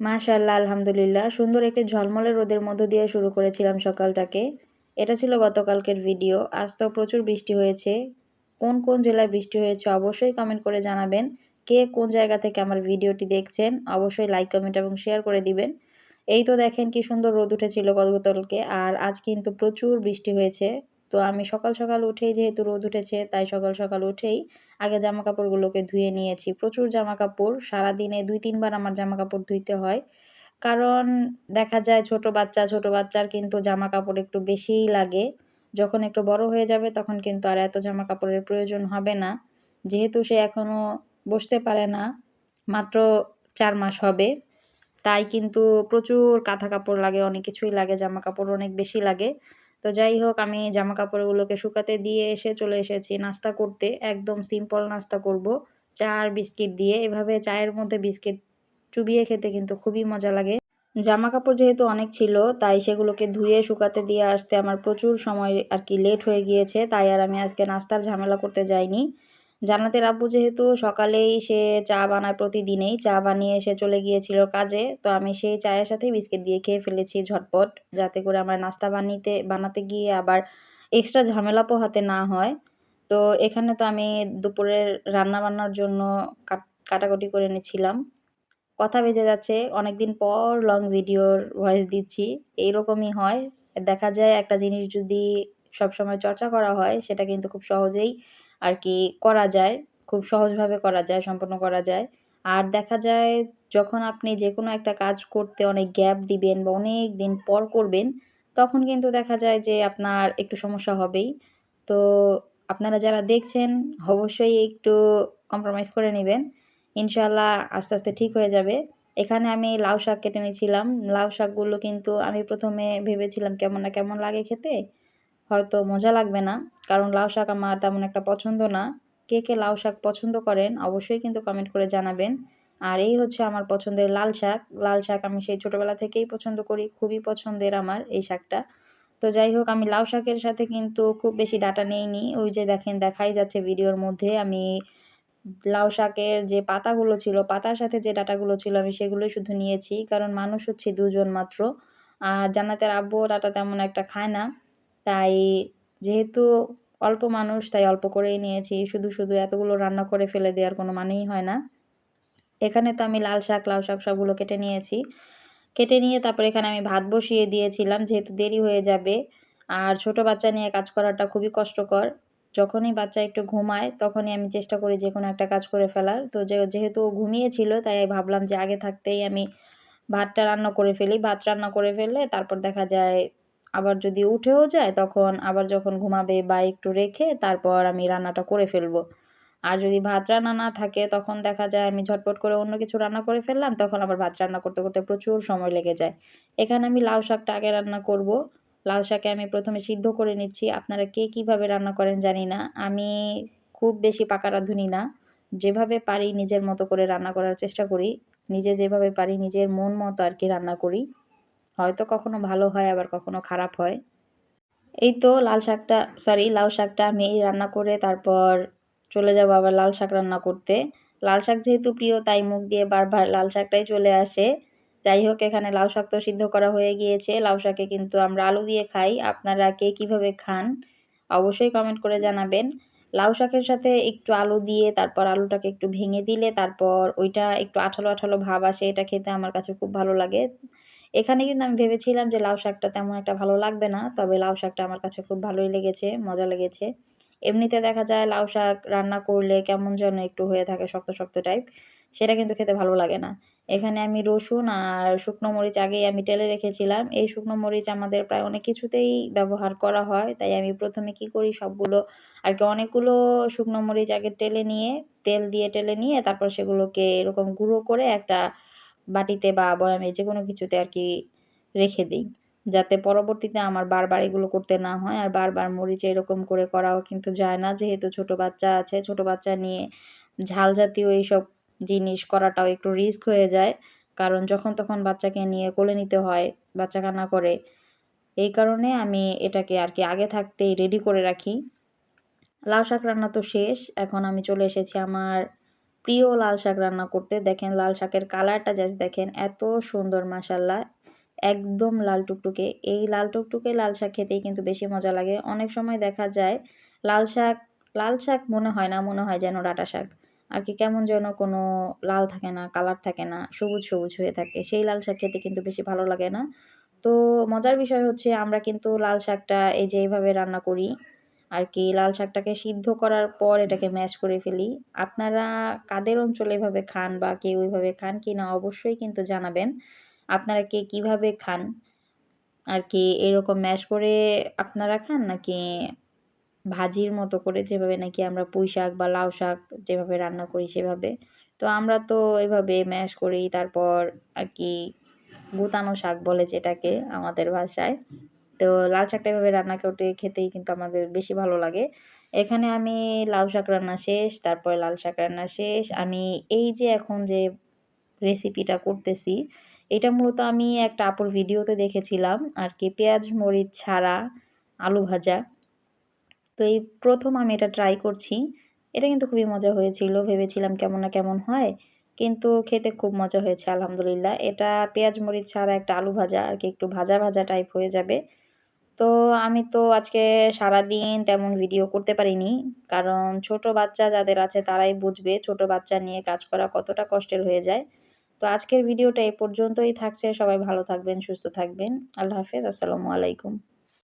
মাশাআল্লাহ, আলহামদুলিল্লাহ। সুন্দর একটি ঝলমলে রোদের মধ্য দিয়ে শুরু করেছিলাম সকালটাকে। এটা ছিল গতকালকের ভিডিও। আজ তো প্রচুর বৃষ্টি হয়েছে। কোন কোন জেলায় বৃষ্টি হয়েছে অবশ্যই কমেন্ট করে জানাবেন। কে কোন জায়গা থেকে আমার ভিডিওটি দেখছেন অবশ্যই লাইক কমেন্ট এবং শেয়ার করে দিবেন। এই তো দেখেন কি সুন্দর রোদ উঠেছিল গতকালকে আর আজ কিন্তু প্রচুর বৃষ্টি হয়েছে। তো আমি সকাল সকাল উঠেই যেহেতু রোদ উঠেছে, তাই সকাল সকাল উঠেই আগে জামা কাপড়গুলোকে ধুয়ে নিয়েছি। প্রচুর জামা কাপড় সারাদিনে দুই, তিনবার আমার জামা কাপড় ধুইতে হয়। কারণ দেখা যায় ছোট বাচ্চা, ছোট বাচ্চার কিন্তু জামা কাপড় একটু বেশিই লাগে। যখন একটু বড় হয়ে যাবে তখন কিন্তু আর এত জামা কাপড়ের প্রয়োজন হবে না। যেহেতু সে এখনও বসতে পারে না, মাত্র চার মাস হবে, তাই কিন্তু প্রচুর কাঁথা কাপড় লাগে, অনেক কিছুই লাগে জামা কাপড় অনেক বেশি লাগে। তো যাই হোক, আমি জামা কাপড়গুলোকে শুকাতে দিয়ে এসে চলে এসেছি নাস্তা করতে। একদম সিম্পল নাস্তা করব। চা আর বিস্কিট দিয়ে। এভাবে চায়ের মধ্যে বিস্কিট চুবিয়ে খেতে কিন্তু খুবই মজা লাগে। জামা কাপড় যেহেতু অনেক ছিল, তাই সেগুলোকে ধুয়ে শুকাতে দিয়ে আসতে আমার প্রচুর সময় আর কি লেট হয়ে গিয়েছে। তাই আর আমি আজকে নাস্তার ঝামেলা করতে যাইনি। জান্নাতের আব্বু যেহেতু সকালেই সে চা বানায় প্রতিদিনেই, চা বানিয়ে সে চলে গিয়েছিল কাজে, তো আমি সেই চায়ের সাথে বিস্কিট দিয়ে খেয়ে ফেলেছি ঝটপট, যাতে করে আমার নাস্তা বানিতে, বানাতে গিয়ে আবার এক্সট্রা ঝামেলা পোহাতে না হয়। তো এখানে তো আমি দুপুরের রান্না বান্নার জন্য কাটাকুটি করে নিচ্ছিলাম। কথা বেজে যাচ্ছে, অনেকদিন পর লং ভিডিওর ভয়েস দিচ্ছি, এইরকমই হয়। দেখা যায় একটা জিনিস যদি সবসময় চর্চা করা হয়, সেটা কিন্তু খুব সহজেই আর কি করা যায়, খুব সহজভাবে করা যায়, সম্পন্ন করা যায়। আর দেখা যায় যখন আপনি যে কোনো একটা কাজ করতে অনেক গ্যাপ দিবেন বা অনেক দিন পর করবেন, তখন কিন্তু দেখা যায় যে আপনার একটু সমস্যা হবেই। তো আপনারা যারা দেখছেন, অবশ্যই একটু কম্প্রোমাইজ করে নেবেন। ইনশাল্লাহ আস্তে আস্তে ঠিক হয়ে যাবে। এখানে আমি লাউ শাক কেটে নিয়েছিলাম। লাউ শাকগুলো কিন্তু আমি প্রথমে ভেবেছিলাম কেমন না কেমন লাগে খেতে। হয়তো মজা লাগবে না, কারণ লাউ শাক আমার তেমন একটা পছন্দ না। কে কে লাউ শাক পছন্দ করেন, অবশ্যই কিন্তু কমেন্ট করে জানাবেন। আর এই হচ্ছে আমার পছন্দের লাল শাক। লাল শাক আমি সেই ছোটোবেলা থেকেই পছন্দ করি, খুবই পছন্দের আমার এই শাকটা। তো যাই হোক, আমি লাউ শাকের সাথে কিন্তু খুব বেশি ডাটা নেইনি। ওই যে দেখেন, দেখাই যাচ্ছে ভিডিওর মধ্যে। আমি লাউ শাকের যে পাতাগুলো ছিল, পাতার সাথে যে ডাটাগুলো ছিল, আমি সেগুলোই শুধু নিয়েছি। কারণ মানুষ হচ্ছে দুজন মাত্র। আর জান্নাতের আব্বু ডাটা তেমন একটা খায় না। তাই যেহেতু অল্প মানুষ, তাই অল্প করেই নিয়েছি। শুধু শুধু এতগুলো রান্না করে ফেলে দেওয়ার কোনো মানেই হয় না। এখানে তো আমি লাল শাক, লাউ শাক সবগুলো কেটে নিয়েছি। কেটে নিয়ে তারপর এখানে আমি ভাত বসিয়ে দিয়েছিলাম, যেহেতু দেরি হয়ে যাবে। আর ছোট বাচ্চা নিয়ে কাজ করাটা খুবই কষ্টকর। যখনই বাচ্চা একটু ঘুমায়, তখনই আমি চেষ্টা করি যে কোনো একটা কাজ করে ফেলার। তো যেহেতু ঘুমিয়েছিল, তাই ভাবলাম যে আগে থাকতেই আমি ভাতটা রান্না করে ফেলি। ভাত রান্না করে ফেললে তারপর দেখা যায় আবার যদি উঠেও যায়, তখন আবার যখন ঘুমাবে বা একটু রেখে তারপর আমি রান্নাটা করে ফেলব। আর যদি ভাত রান্না না থাকে, তখন দেখা যায় আমি ঝটপট করে অন্য কিছু রান্না করে ফেললাম, তখন আবার ভাত রান্না করতে করতে প্রচুর সময় লেগে যায়। এখানে আমি লাউ শাকটা আগে রান্না করব। লাউ শাকে আমি প্রথমে সিদ্ধ করে নিচ্ছি। আপনারা কে কীভাবে রান্না করেন জানি না। আমি খুব বেশি পাকা রাঁধুনি না। যেভাবে পারি নিজের মতো করে রান্না করার চেষ্টা করি। নিজে যেভাবে পারি নিজের মন মতো আর কি রান্না করি। হয়তো কখনো ভালো হয়, আবার কখনো খারাপ হয়। এই তো লাল শাকটা সরি লাউ শাকটা আমি রান্না করে তারপর চলে যাব আবার লাল শাক রান্না করতে। লাল শাক যেহেতু প্রিয়, তাই মুখ দিয়ে বারবার লাল শাকটাই চলে আসে। যাই হোক, এখানে লাউ শাক তো সিদ্ধ করা হয়ে গিয়েছে। লাউ শাকে কিন্তু আমরা আলু দিয়ে খাই। আপনারা কে কীভাবে খান অবশ্যই কমেন্ট করে জানাবেন। লাউ শাকের সাথে একটু আলু দিয়ে তারপর আলুটাকে একটু ভেঙে দিলে তারপর ওইটা একটু আঠালো আঠালো ভাব আসে, এটা খেতে আমার কাছে খুব ভালো লাগে। এখানে কিন্তু আমি ভেবেছিলাম যে লাউ শাকটা তেমন একটা ভালো লাগবে না, তবে লাউ শাকটা আমার কাছে খুব ভালোই লেগেছে, মজা লেগেছে। এমনিতে দেখা যায় লাউ শাক রান্না করলে কেমন যেন একটু হয়ে থাকে শক্ত শক্ত টাইপ সেটা কিন্তু খেতে ভালো লাগে না। এখানে আমি রসুন আর শুকনো মরিচ আগেই আমি টেলে রেখেছিলাম, এই শুকনো মরিচ আমাদের প্রায় অনেক কিছুতেই ব্যবহার করা হয়, তাই আমি প্রথমে কি করি সবগুলো আর কি অনেকগুলো শুকনো মরিচ আগে টেলে নিয়ে, তেল দিয়ে টেলে নিয়ে তারপর সেগুলোকে এরকম গুঁড়ো করে একটা বাটিতে বা বয়ামে যে কোনো কিছুতে আর কি রেখে দিই। যাতে পরবর্তীতে আমার বারবার এগুলো করতে না হয় আর বারবার মরিচ এরকম করে করাও কিন্তু যায় না। যেহেতু ছোট বাচ্চা আছে, ছোট বাচ্চা নিয়ে ঝাল জাতীয় এইসব জিনিস করাটাও একটু রিস্ক হয়ে যায়। কারণ যখন তখন বাচ্চাকে নিয়ে কোলে নিতে হয় বাচ্চা কান্না করে, এই কারণে আমি এটাকে আর কি আগে থাকতেই রেডি করে রাখি। লাউ শাক রান্না তো শেষ, এখন আমি চলে এসেছি আমার প্রিয় লাল শাক রান্না করতে, দেখেন লাল শাকের কালারটা জাস্ট দেখেন এত সুন্দর মাসাল্লাহ একদম লাল টুকটুকে। এই লাল টুকটুকে লাল শাক খেতেই কিন্তু বেশি মজা লাগে। অনেক সময় দেখা যায় লাল শাক লাল শাক মনে হয় না, মনে হয় যেন ডাটা শাক। আর কি কেমন যেন কোনো লাল থাকে না, কালার থাকে না, সবুজ সবুজ হয়ে থাকে। সেই লাল শাক খেতে কিন্তু বেশি ভালো লাগে না। তো মজার বিষয় হচ্ছে আমরা কিন্তু লাল শাকটা এই যে এইভাবে রান্না করি আর কি লাল শাকটাকে সিদ্ধ করার পর এটাকে ম্যাশ করে ফেলি। আপনারা কাদের অঞ্চলে এভাবে খান বা কেউ ওইভাবে খান কি না অবশ্যই কিন্তু জানাবেন। আপনারা কে কীভাবে খান? আর কি এরকম ম্যাশ করে আপনারা খান নাকি ভাজির মতো করে যেভাবে নাকি আমরা পুঁই শাক বা লাউ শাক যেভাবে রান্না করি সেভাবে? তো আমরা তো এভাবে ম্যাশ করি তারপর আর কি গুতানো শাক বলে যেটাকে আমাদের ভাষায়। তো লাল শাকটা এভাবে রান্না করতে খেতেই কিন্তু আমাদের বেশি ভালো লাগে। এখানে আমি লাউ শাক রান্না শেষ, তারপরে লাল শাক রান্না শেষ। আমি এই যে এখন যে রেসিপিটা করতেছি, এটা মূলত আমি একটা আপুর ভিডিওতে দেখেছিলাম, আর কি পেঁয়াজ, মরিচ ছাড়া আলু ভাজা। তো এই প্রথম আমি এটা ট্রাই করছি। এটা কিন্তু খুবই মজা হয়েছিল, ভেবেছিলাম কেমন না কেমন হয়, কিন্তু খেতে খুব মজা হয়েছে, আলহামদুলিল্লাহ। এটা পেঁয়াজ, মরিচ ছাড়া একটা আলু ভাজা, আর কি একটু ভাজা ভাজা টাইপ হয়ে যাবে। তো আমি তো আজকে সারাদিন তেমন ভিডিও করতে পারিনি। কারণ ছোট বাচ্চা যাদের আছে তারাই বুঝবে ছোট বাচ্চা নিয়ে কাজ করা কতটা কষ্টের হয়ে যায়। তো আজকের ভিডিওটা এই পর্যন্তই থাকছে। সবাই ভালো থাকবেন, সুস্থ থাকবেন। আল্লাহ হাফেজ। আসসালামু আলাইকুম।